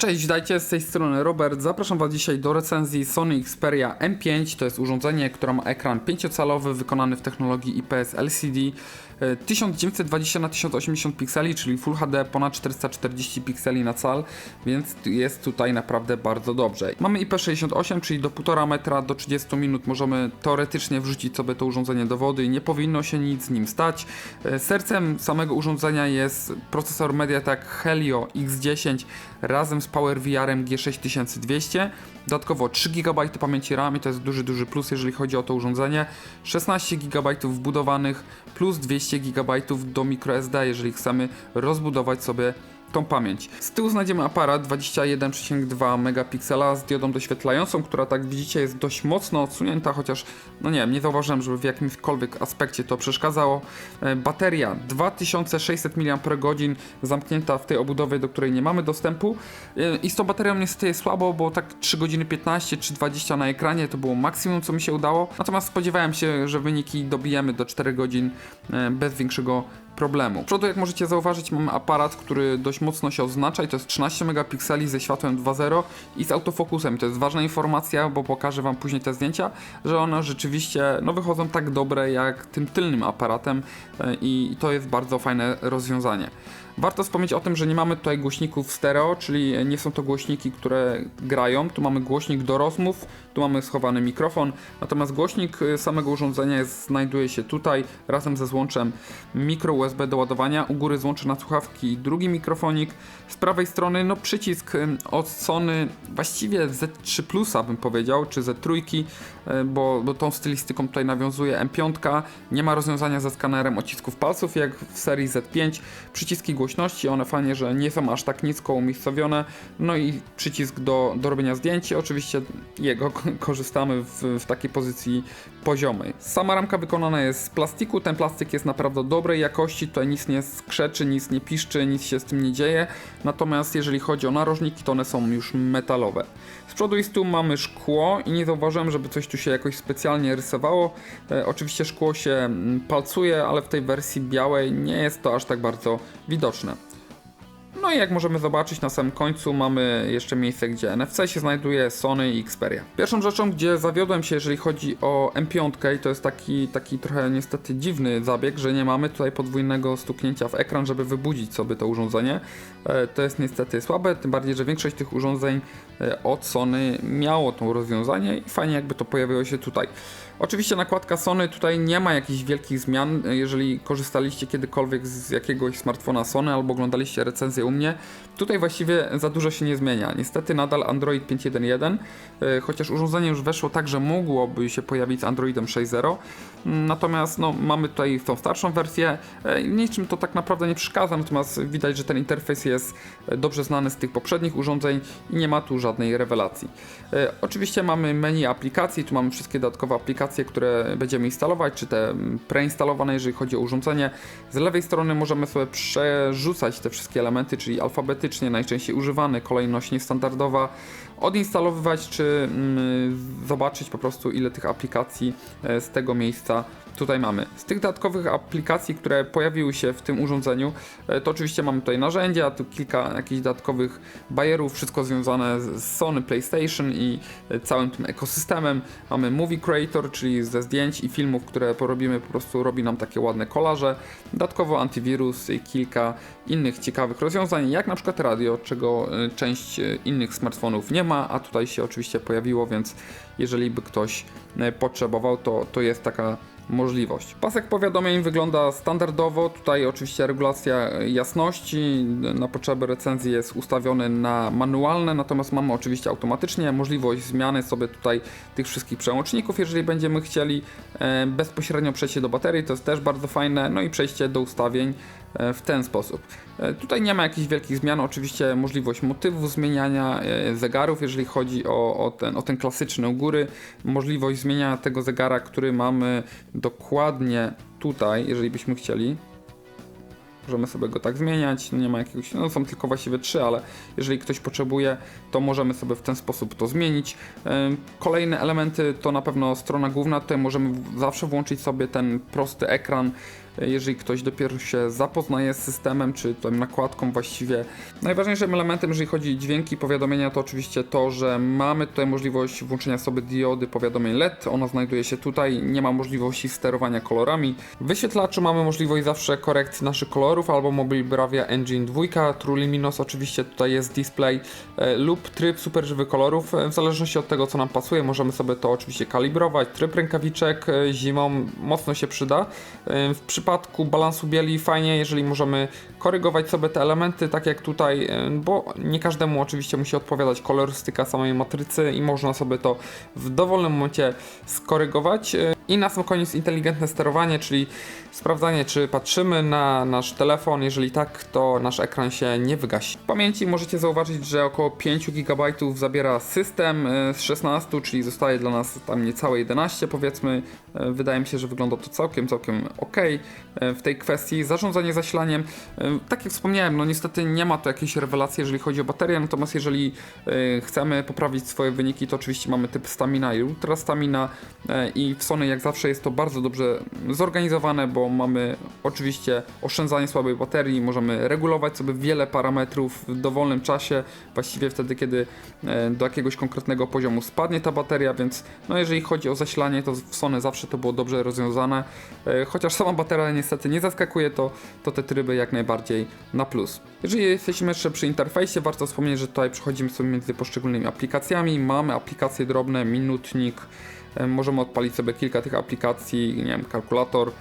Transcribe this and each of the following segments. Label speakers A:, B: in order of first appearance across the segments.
A: Cześć, witajcie z tej strony Robert. Zapraszam Was dzisiaj do recenzji Sony Xperia M5. To jest urządzenie, które ma ekran 5-calowy wykonany w technologii IPS LCD. E, 1920 na 1080 pikseli, czyli Full HD ponad 440 pikseli na cal, więc jest tutaj naprawdę bardzo dobrze. Mamy IP68, czyli do 1,5 metra do 30 minut możemy teoretycznie wrzucić sobie to urządzenie do wody i nie powinno się nic z nim stać. E, Sercem samego urządzenia jest procesor MediaTek Helio X10 razem z PowerVR-em G6200. Dodatkowo 3 GB pamięci RAM i to jest duży, duży plus, jeżeli chodzi o to urządzenie. 16 GB wbudowanych plus 200 GB do microSD, jeżeli chcemy rozbudować sobie tą pamięć. Z tyłu znajdziemy aparat 21,2 megapiksela z diodą doświetlającą, która tak widzicie jest dość mocno odsunięta, chociaż no nie wiem, nie zauważyłem, żeby w jakimkolwiek aspekcie to przeszkadzało. E, Bateria 2600 mAh zamknięta w tej obudowie, do której nie mamy dostępu E, i z tą baterią niestety jest słabo, bo tak 3 godziny 15 czy 20 na ekranie to było maksimum co mi się udało, natomiast spodziewałem się, że wyniki dobijemy do 4 godzin e, bez większego problemu. Z przodu, jak możecie zauważyć, mamy aparat, który dość mocno się odznacza i to jest 13 megapikseli ze światłem 2.0 i z autofokusem. To jest ważna informacja, bo pokażę Wam później te zdjęcia, że one rzeczywiście no, wychodzą tak dobre jak tym tylnym aparatem e, i to jest bardzo fajne rozwiązanie. Warto wspomnieć o tym, że nie mamy tutaj głośników stereo, czyli nie są to głośniki, które grają. Tu mamy głośnik do rozmów, tu mamy schowany mikrofon, natomiast głośnik y, samego urządzenia jest, znajduje się tutaj razem ze złączem mikro USB do ładowania. U góry złącze na słuchawki drugi mikrofonik. Z prawej strony no przycisk y, od Sony, właściwie Z3 Plusa bym powiedział, czy Z3, y, bo, bo tą stylistyką tutaj nawiązuje M5. Nie ma rozwiązania ze skanerem odcisków palców jak w serii Z5. Przyciski głośności, one fajnie, że nie są aż tak nisko umiejscowione. No i przycisk do, do robienia zdjęć, oczywiście jego korzystamy w, w takiej pozycji poziomej. Sama ramka wykonana jest z plastiku, ten plastik jest naprawdę dobrej jakości, tutaj nic nie skrzeczy, nic nie piszczy, nic się z tym nie dzieje. Natomiast jeżeli chodzi o narożniki, to one są już metalowe. Z przodu i z tyłu mamy szkło i nie zauważyłem, żeby coś tu się jakoś specjalnie rysowało. E, oczywiście szkło się mm, palcuje, ale w tej wersji białej nie jest to aż tak bardzo widoczne. No i jak możemy zobaczyć na samym końcu mamy jeszcze miejsce, gdzie NFC się znajduje, Sony i Xperia. Pierwszą rzeczą, gdzie zawiodłem się, jeżeli chodzi o M5 i to jest taki, taki trochę niestety dziwny zabieg, że nie mamy tutaj podwójnego stuknięcia w ekran, żeby wybudzić sobie to urządzenie. E, To jest niestety słabe, tym bardziej, że większość tych urządzeń e, od Sony miało to rozwiązanie i fajnie jakby to pojawiło się tutaj. Oczywiście nakładka Sony tutaj nie ma jakichś wielkich zmian. Jeżeli korzystaliście kiedykolwiek z jakiegoś smartfona Sony albo oglądaliście recenzję u mnie, tutaj właściwie za dużo się nie zmienia. Niestety nadal Android 5.1.1, e, chociaż urządzenie już weszło tak, że mogłoby się pojawić z Androidem 6.0. Mm, Natomiast no, mamy tutaj tą starszą wersję. E, Niczym to tak naprawdę nie przeszkadza, natomiast widać, że ten interfejs jest e, dobrze znany z tych poprzednich urządzeń i nie ma tu żadnej rewelacji. Oczywiście mamy menu aplikacji, tu mamy wszystkie dodatkowe aplikacje, które będziemy instalować, czy te mm, preinstalowane, jeżeli chodzi o urządzenie. Z lewej strony możemy sobie przerzucać te wszystkie elementy, czyli alfabetycznie, najczęściej używane, kolejność niestandardowa, odinstalowywać, czy mm, zobaczyć po prostu ile tych aplikacji e, z tego miejsca tutaj mamy. Z tych dodatkowych aplikacji, które pojawiły się w tym urządzeniu, e, to oczywiście mamy tutaj narzędzia, tu kilka jakichś dodatkowych bajerów, wszystko związane z Sony PlayStation i e, całym tym ekosystemem. Mamy Movie Creator, czyli ze zdjęć i filmów, które porobimy, po prostu robi nam takie ładne kolaże. Dodatkowo antywirus i kilka innych ciekawych rozwiązań, jak na przykład radio, czego część innych smartfonów nie ma, a tutaj się oczywiście pojawiło, więc jeżeli by ktoś e, potrzebował, to, to jest taka możliwość. Pasek powiadomień wygląda standardowo, tutaj oczywiście regulacja jasności, na potrzeby recenzji jest ustawiony na manualne, natomiast mamy oczywiście automatycznie możliwość zmiany sobie tutaj tych wszystkich przełączników, jeżeli będziemy chcieli e, bezpośrednio przejście do baterii, to jest też bardzo fajne, no i przejście do ustawień e, w ten sposób. E, Tutaj nie ma jakichś wielkich zmian, oczywiście możliwość motywów zmieniania e, zegarów, jeżeli chodzi o, o, ten, o ten klasyczny u góry, możliwość zmieniania tego zegara, który mamy dokładnie tutaj, jeżeli byśmy chcieli. Możemy sobie go tak zmieniać, no nie ma jakiegoś, no są tylko właściwie trzy, ale jeżeli ktoś potrzebuje, to możemy sobie w ten sposób to zmienić. Kolejne elementy to na pewno strona główna, tutaj możemy zawsze włączyć sobie ten prosty ekran e, jeżeli ktoś dopiero się zapoznaje z systemem, czy tą nakładką właściwie. Najważniejszym elementem, jeżeli chodzi o dźwięki, powiadomienia, to oczywiście to, że mamy tutaj możliwość włączenia sobie diody powiadomień LED, ona znajduje się tutaj, nie ma możliwości sterowania kolorami. W wyświetlaczu mamy możliwość zawsze korekcji naszych kolorów, albo Mobile Bravia Engine 2, True oczywiście tutaj jest display, e, lub tryb super żywy kolorów, e, w zależności od tego co nam pasuje, możemy sobie to oczywiście kalibrować, tryb rękawiczek e, zimą mocno się przyda. E, W przypadku balansu bieli fajnie, jeżeli możemy korygować sobie te elementy, tak jak tutaj, e, bo nie każdemu oczywiście musi odpowiadać kolorystyka samej matrycy i można sobie to w dowolnym momencie skorygować. E, I na sam koniec inteligentne sterowanie, czyli sprawdzanie, czy patrzymy na nasz telefon. Jeżeli tak, to nasz ekran się nie wygasi. W pamięci możecie zauważyć, że około 5 GB zabiera system e, z 16, czyli zostaje dla nas tam niecałe 11 powiedzmy. Wydaje mi się, że wygląda to całkiem, całkiem ok w tej kwestii. Zarządzanie zasilaniem, e, tak jak wspomniałem, no niestety nie ma to jakiejś rewelacji, jeżeli chodzi o baterię, natomiast jeżeli e, chcemy poprawić swoje wyniki, to oczywiście mamy typ stamina i ultra stamina e, i w Sony jak zawsze jest to bardzo dobrze zorganizowane, bo mamy oczywiście oszczędzanie słabej baterii, możemy regulować sobie wiele parametrów w dowolnym czasie, właściwie wtedy, kiedy e, do jakiegoś konkretnego poziomu spadnie ta bateria, więc no jeżeli chodzi o zasilanie, to w Sony zawsze to było dobrze rozwiązane, E, chociaż sama bateria niestety nie zaskakuje, to, to te tryby jak najbardziej na plus. Jeżeli jesteśmy jeszcze przy interfejsie, warto wspomnieć, że tutaj przechodzimy sobie między poszczególnymi aplikacjami, mamy aplikacje drobne, minutnik, e, możemy odpalić sobie kilka tych aplikacji, nie wiem, kalkulator,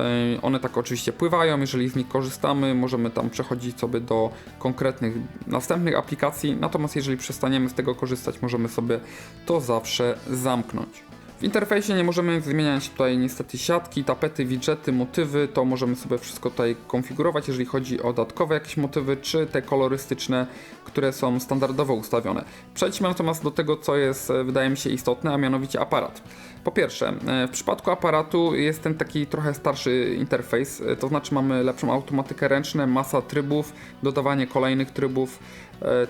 A: E, One tak oczywiście pływają, jeżeli z nich korzystamy, możemy tam przechodzić sobie do konkretnych następnych aplikacji, natomiast jeżeli przestaniemy z tego korzystać, możemy sobie to zawsze zamknąć. W interfejsie nie możemy zmieniać tutaj niestety siatki, tapety, widgety, motywy, to możemy sobie wszystko tutaj konfigurować, jeżeli chodzi o dodatkowe jakieś motywy, czy te kolorystyczne, które są standardowo ustawione. Przejdźmy natomiast do tego, co jest, e, wydaje mi się, istotne, a mianowicie aparat. Po pierwsze, e, w przypadku aparatu jest ten taki trochę starszy interfejs, e, to znaczy mamy lepszą automatykę ręczną, masa trybów, dodawanie kolejnych trybów,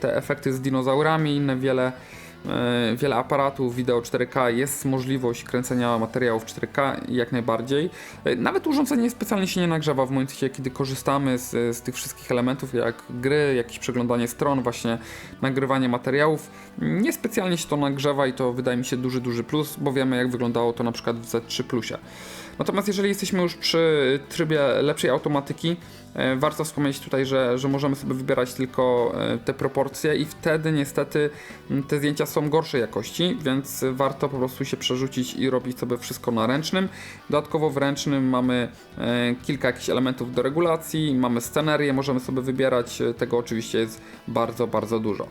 A: te efekty z dinozaurami, inne wiele, wiele aparatów, wideo 4K, jest możliwość kręcenia materiałów 4K jak najbardziej. E, Nawet urządzenie specjalnie się nie nagrzewa w momencie, kiedy korzystamy z, z tych wszystkich elementów, jak gry, jakieś przeglądanie stron, właśnie nagrywanie materiałów. Niespecjalnie się to nagrzewa i to wydaje mi się duży, duży plus, bo wiemy jak wyglądało to na przykład w Z3 Plusie. Natomiast jeżeli jesteśmy już przy trybie lepszej automatyki, e, warto wspomnieć tutaj, że, że możemy sobie wybierać tylko e, te proporcje i wtedy niestety te zdjęcia są gorszej jakości, więc warto po prostu się przerzucić i robić sobie wszystko na ręcznym. Dodatkowo w ręcznym mamy e, kilka jakichś elementów do regulacji, mamy scenerię, możemy sobie wybierać, tego oczywiście jest bardzo, bardzo dużo.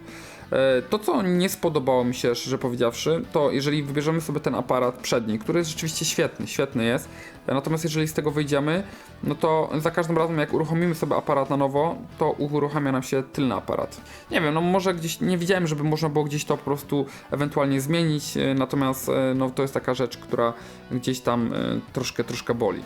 A: E, To, co nie spodobało mi się, szczerze powiedziawszy, to jeżeli wybierzemy sobie ten aparat przedni, który jest rzeczywiście świetny, świetny jest, e, natomiast jeżeli z tego wyjdziemy, no to za każdym razem jak uruchomimy sobie aparat na nowo, to uruchamia nam się tylny aparat. Nie wiem, no może gdzieś, nie widziałem, żeby można było gdzieś to po prostu ewentualnie zmienić, e, natomiast no to jest taka rzecz, która gdzieś tam troszkę, troszkę boli.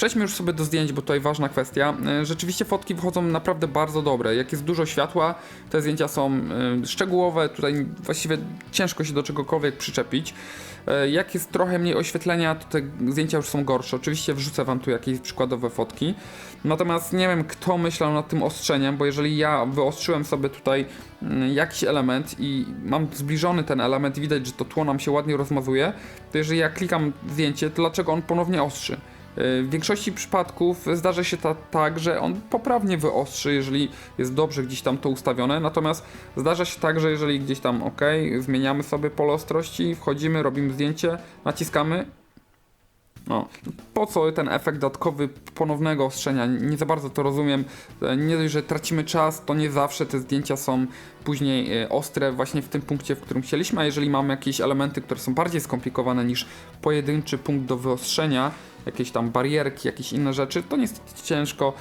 A: Przejdźmy już sobie do zdjęć, bo tutaj ważna kwestia. E, Rzeczywiście fotki wychodzą naprawdę bardzo dobre. Jak jest dużo światła, te zdjęcia są e, szczegółowe, tutaj właściwie ciężko się do czegokolwiek przyczepić. E, Jak jest trochę mniej oświetlenia, to te zdjęcia już są gorsze. Oczywiście wrzucę wam tu jakieś przykładowe fotki. Natomiast nie wiem, kto myślał nad tym ostrzeniem, bo jeżeli ja wyostrzyłem sobie tutaj mm, jakiś element i mam zbliżony ten element i widać, że to tło nam się ładnie rozmazuje, to jeżeli ja klikam zdjęcie, to dlaczego on ponownie ostrzy? W większości przypadków zdarza się ta, tak, że on poprawnie wyostrzy, jeżeli jest dobrze gdzieś tam to ustawione, natomiast zdarza się tak, że jeżeli gdzieś tam ok, zmieniamy sobie pole ostrości, wchodzimy, robimy zdjęcie, naciskamy. No, po co ten efekt dodatkowy ponownego ostrzenia? Nie za bardzo to rozumiem. E, Nie dość, że tracimy czas, to nie zawsze te zdjęcia są później e, ostre właśnie w tym punkcie, w którym chcieliśmy, a jeżeli mamy jakieś elementy, które są bardziej skomplikowane niż pojedynczy punkt do wyostrzenia, jakieś tam barierki, jakieś inne rzeczy, to niestety ciężko,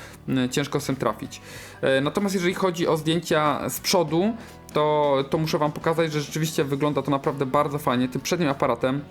A: ciężko z tym trafić. E, Natomiast jeżeli chodzi o zdjęcia z przodu, to, to muszę Wam pokazać, że rzeczywiście wygląda to naprawdę bardzo fajnie. Tym przednim aparatem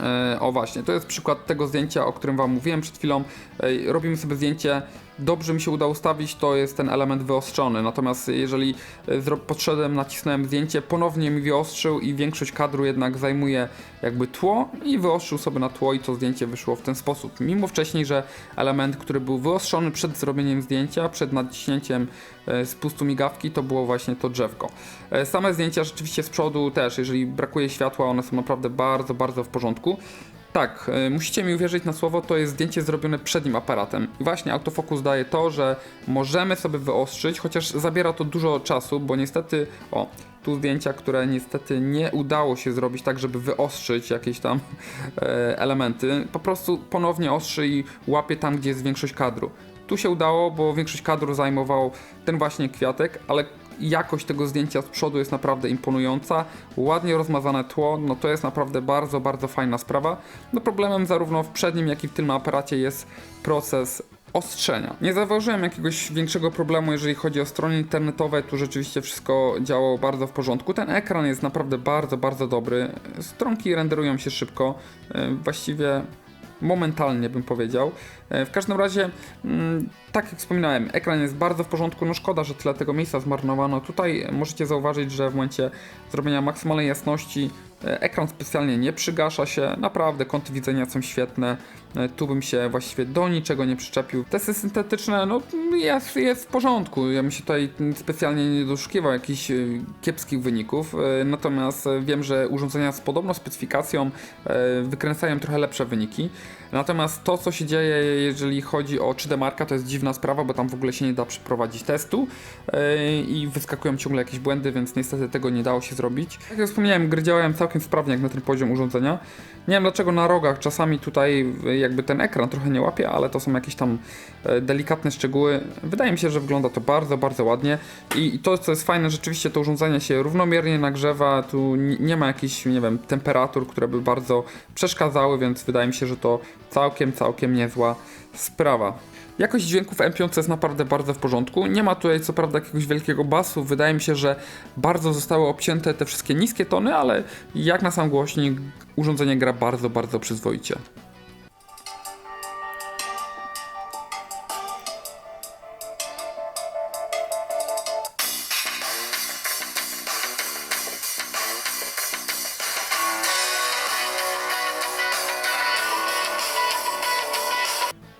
A: E, o właśnie, to jest przykład tego zdjęcia, o którym Wam mówiłem przed chwilą. E, robimy sobie zdjęcie, dobrze mi się uda ustawić, to jest ten element wyostrzony. Natomiast jeżeli e, podszedłem, nacisnąłem zdjęcie, ponownie mi wyostrzył i większość kadru jednak zajmuje jakby tło i wyostrzył sobie na tło i to zdjęcie wyszło w ten sposób. Mimo wcześniej, że element, który był wyostrzony przed zrobieniem zdjęcia, przed naciśnięciem e, spustu migawki, to było właśnie to drzewko. E, Same zdjęcia rzeczywiście z przodu też, jeżeli brakuje światła, one są naprawdę bardzo, bardzo w porządku. Tak, e, musicie mi uwierzyć na słowo, to jest zdjęcie zrobione przednim aparatem. I właśnie autofokus daje to, że możemy sobie wyostrzyć, chociaż zabiera to dużo czasu, bo niestety, o, tu zdjęcia, które niestety nie udało się zrobić tak, żeby wyostrzyć jakieś tam e, elementy. Po prostu ponownie ostrzy i łapie tam, gdzie jest większość kadru. Tu się udało, bo większość kadru zajmował ten właśnie kwiatek, ale jakość tego zdjęcia z przodu jest naprawdę imponująca. Ładnie rozmazane tło, no to jest naprawdę bardzo, bardzo fajna sprawa. No problemem zarówno w przednim, jak i w tylnym aparacie jest proces ostrzenia. Nie zauważyłem jakiegoś większego problemu, jeżeli chodzi o strony internetowe, tu rzeczywiście wszystko działało bardzo w porządku. Ten ekran jest naprawdę bardzo, bardzo dobry. Stronki renderują się szybko, e, właściwie momentalnie bym powiedział. E, W każdym razie, mm, tak jak wspominałem, ekran jest bardzo w porządku. No szkoda, że tyle tego miejsca zmarnowano. Tutaj możecie zauważyć, że w momencie zrobienia maksymalnej jasności ekran specjalnie nie przygasza się. Naprawdę kąty widzenia są świetne. E, Tu bym się właściwie do niczego nie przyczepił. Testy syntetyczne, no jest, jest w porządku. Ja bym się tutaj specjalnie nie doszukiwał jakichś e, kiepskich wyników. E, Natomiast e, wiem, że urządzenia z podobną specyfikacją e, wykręcają trochę lepsze wyniki. Natomiast to, co się dzieje, jeżeli chodzi o 3D Marka, to jest dziwna sprawa, bo tam w ogóle się nie da przeprowadzić testu e, i wyskakują ciągle jakieś błędy, więc niestety tego nie dało się zrobić. Jak już wspomniałem, gry działają całkiem sprawnie jak na ten poziom urządzenia. Nie wiem dlaczego na rogach czasami tutaj e, jakby ten ekran trochę nie łapie, ale to są jakieś tam e, delikatne szczegóły. Wydaje mi się, że wygląda to bardzo, bardzo ładnie i to, co jest fajne, rzeczywiście to urządzenie się równomiernie nagrzewa, tu ni- nie ma jakichś, nie wiem, temperatur, które by bardzo przeszkadzały, więc wydaje mi się, że to całkiem, całkiem niezła sprawa. Jakość dźwięków M5 jest naprawdę bardzo w porządku. Nie ma tutaj co prawda jakiegoś wielkiego basu. Wydaje mi się, że bardzo zostały obcięte te wszystkie niskie tony, ale jak na sam głośnik urządzenie gra bardzo, bardzo przyzwoicie.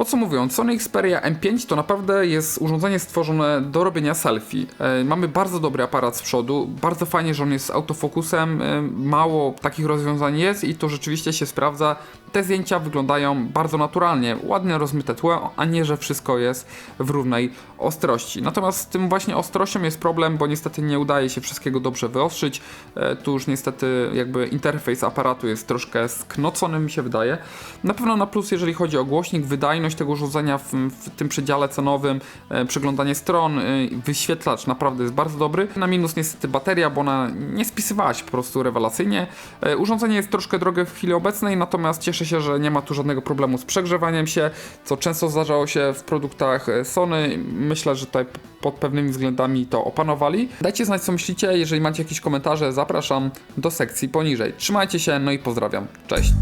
A: Podsumowując, Sony Xperia M5 to naprawdę jest urządzenie stworzone do robienia selfie. E, mamy bardzo dobry aparat z przodu, bardzo fajnie, że on jest z autofokusem, e, mało takich rozwiązań jest i to rzeczywiście się sprawdza. Te zdjęcia wyglądają bardzo naturalnie, ładnie rozmyte tło, a nie, że wszystko jest w równej ostrości. Natomiast z tym właśnie ostrością jest problem, bo niestety nie udaje się wszystkiego dobrze wyostrzyć. E, tu już niestety jakby interfejs aparatu jest troszkę sknocony, mi się wydaje. Na pewno na plus, jeżeli chodzi o głośnik, wydajność tego urządzenia w, w tym przedziale cenowym, e, przeglądanie stron, e, wyświetlacz naprawdę jest bardzo dobry. Na minus niestety bateria, bo ona nie spisywała się po prostu rewelacyjnie. E, urządzenie jest troszkę drogie w chwili obecnej, natomiast cieszę się, że nie ma tu żadnego problemu z przegrzewaniem się, co często zdarzało się w produktach e, Sony. Myślę, że tutaj pod pewnymi względami to opanowali. Dajcie znać, co myślicie. Jeżeli macie jakieś komentarze, zapraszam do sekcji poniżej. Trzymajcie się, no i pozdrawiam. Cześć.